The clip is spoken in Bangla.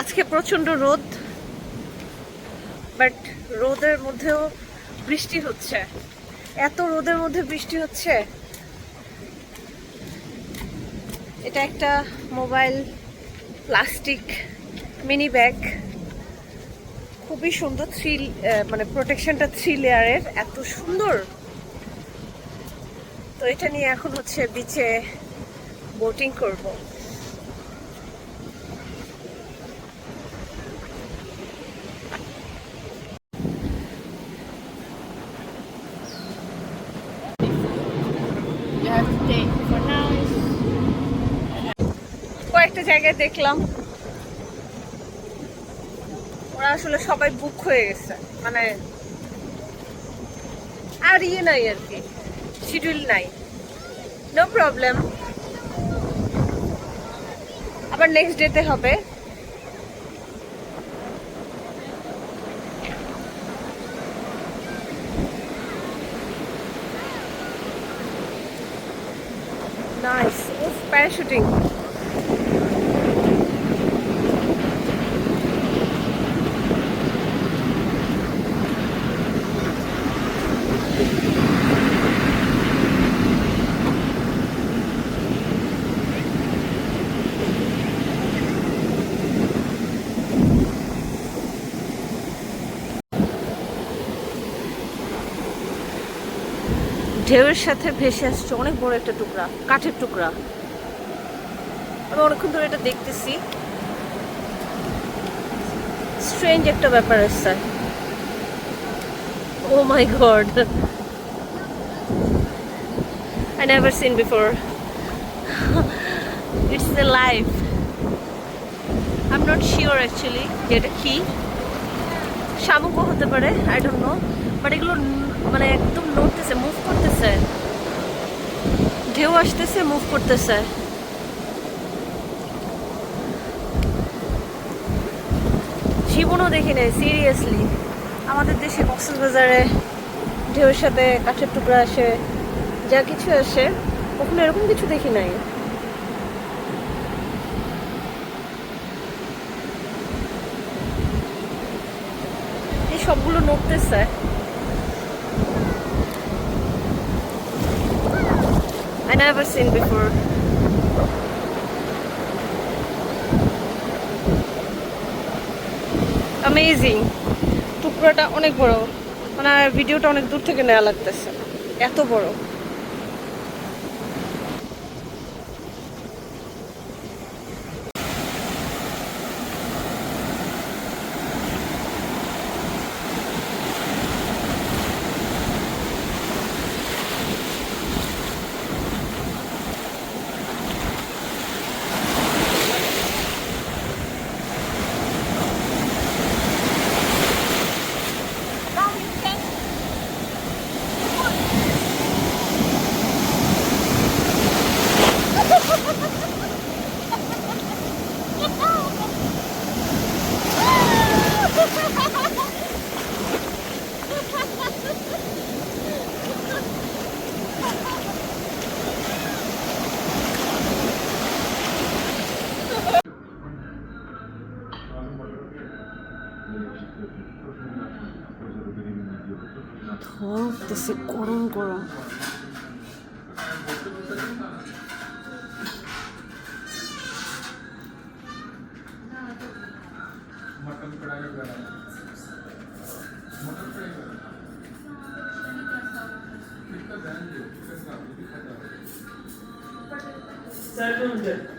আজকে প্রচণ্ড রোদ বাট রোদের মধ্যেও বৃষ্টি হচ্ছে। এত রোদের মধ্যে বৃষ্টি হচ্ছে। এটা একটা মোবাইল প্লাস্টিক মিনি ব্যাগ। খুবই সুন্দর থ্রি মানে প্রোটেকশনটা থ্রি লেয়ারের, এত সুন্দর। তো এটা নিয়ে এখন হচ্ছে বিচে বোটিং করব। কয়েকটা জায়গায় দেখলাম। ওরা আসলে সবাই বুক হয়ে গেছে। মানে আর ইয়ে নাই আর কি। শিডিউল নাই। নো প্রবলেম আবার নেক্সট ডেতে হবে। o parachuting. ঢেউয়ের সাথে ভেসে আসছে অনেক বড় একটা টুকরা, কাঠের টুকরা। আমি অনেকক্ষণ ধরে এটা দেখতেছি। স্ট্রেঞ্জ একটা ব্যাপার আসছে ও my God I never seen before. it's the life. I'm not sure actually যেটা কি? শামুকও হতে পারে আই ডোন্ট নো বাট এগুলো মানে একদম করতেছে ঢেউ আসতেছে মুভ করতেছে। জীবনও দেখি নাই সিরিয়াসলি আমাদের দেশে কক্সবাজারে ঢেউয়ের সাথে কাঠের টুকরা আসে, যা কিছু আসে, কখনো এরকম কিছু দেখি নাই। এই সবগুলো নড়তেছে। I never seen before. Amazing. টুকরোটা অনেক বড় মানে ভিডিওটা অনেক দূর থেকে নেওয়া লাগতেছে এত বড় 더럽듯이 꼬랑꼬랑 मटन कढ़ाई वगैरह 700